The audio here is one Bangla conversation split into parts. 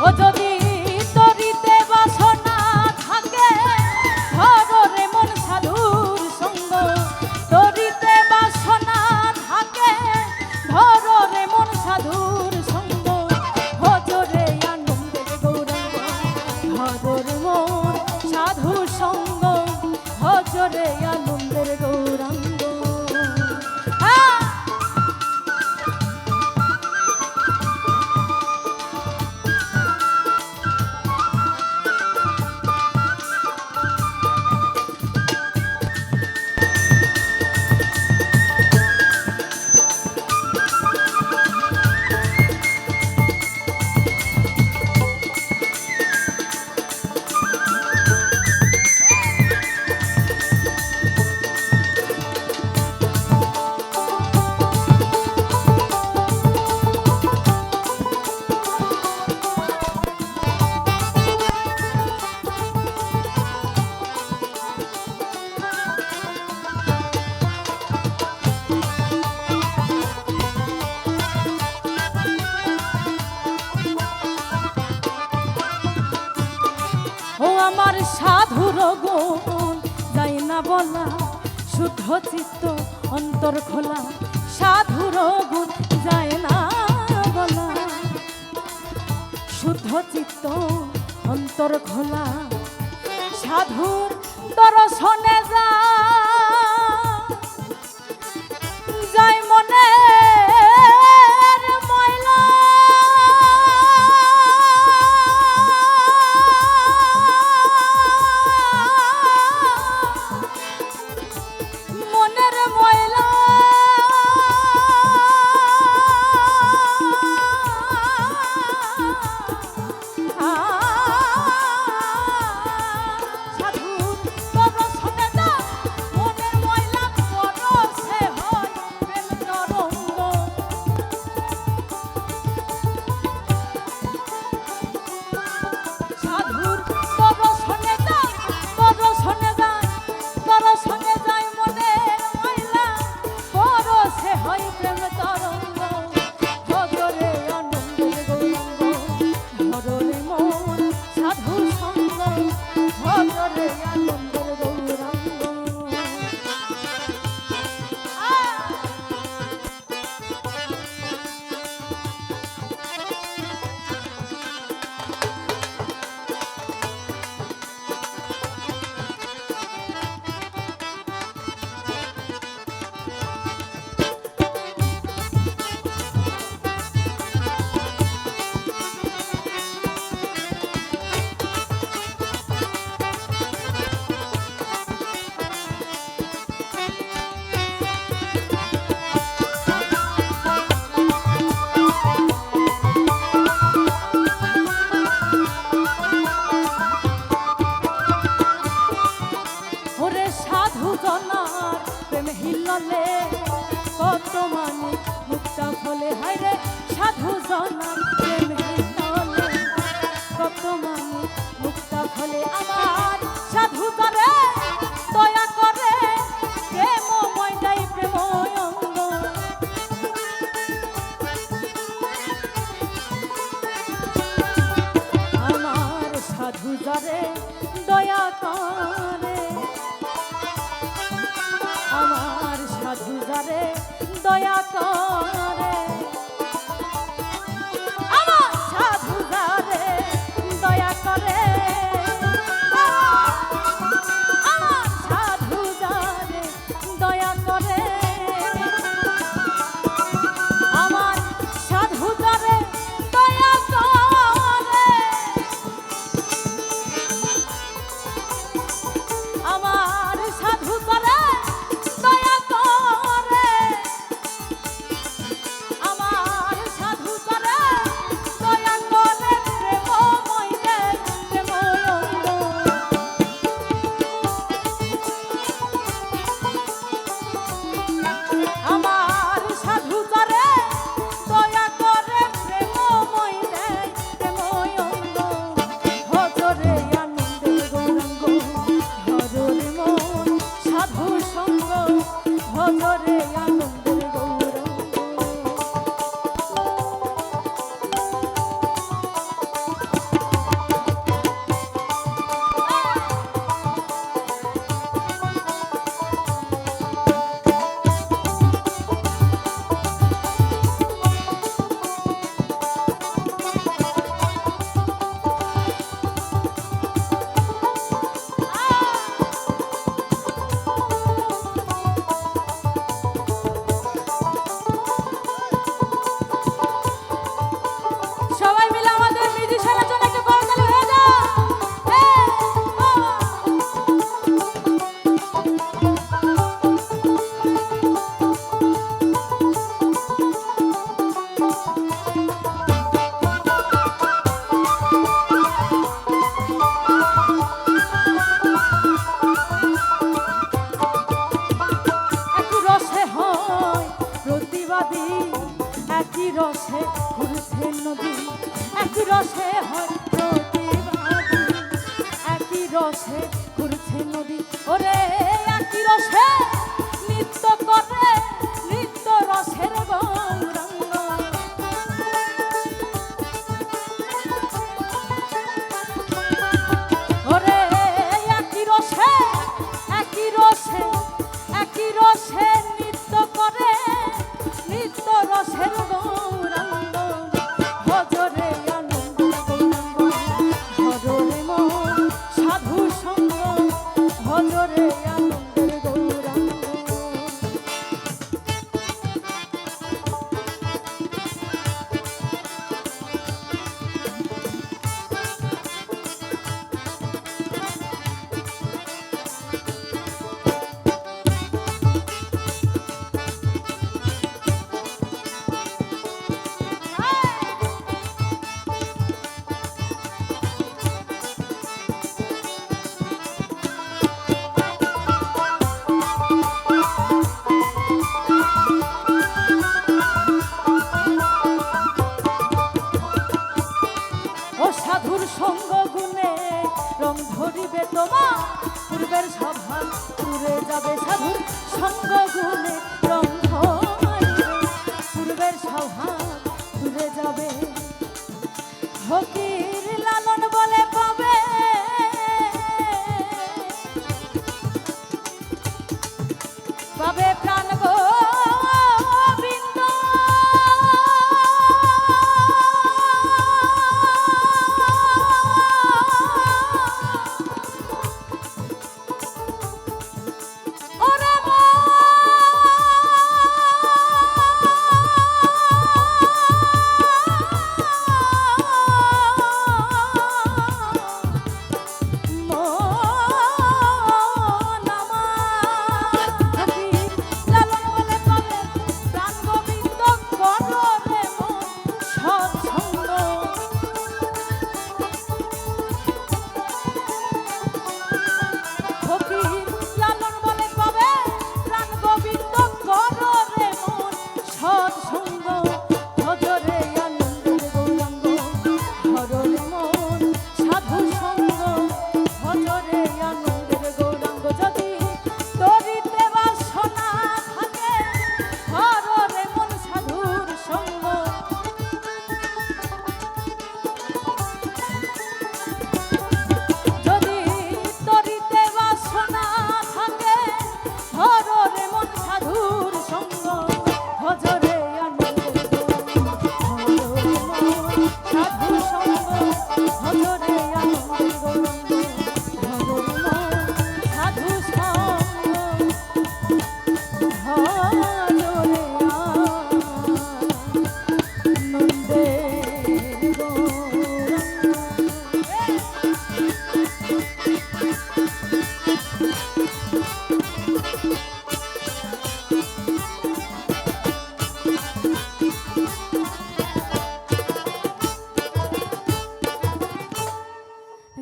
我走。আমার সাধুর গুণ যাই না বলা শুদ্ধ চিত্ত অন্তর খোলা। সাধুর গুণ যাই না বলা শুদ্ধ চিত্ত অন্তর খোলা। সাধুর দর দয়া রসে করছে নদী। ওরে একই রসে cabeza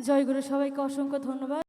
জয়গুরু সবাইকে অসংখ্য ধন্যবাদ।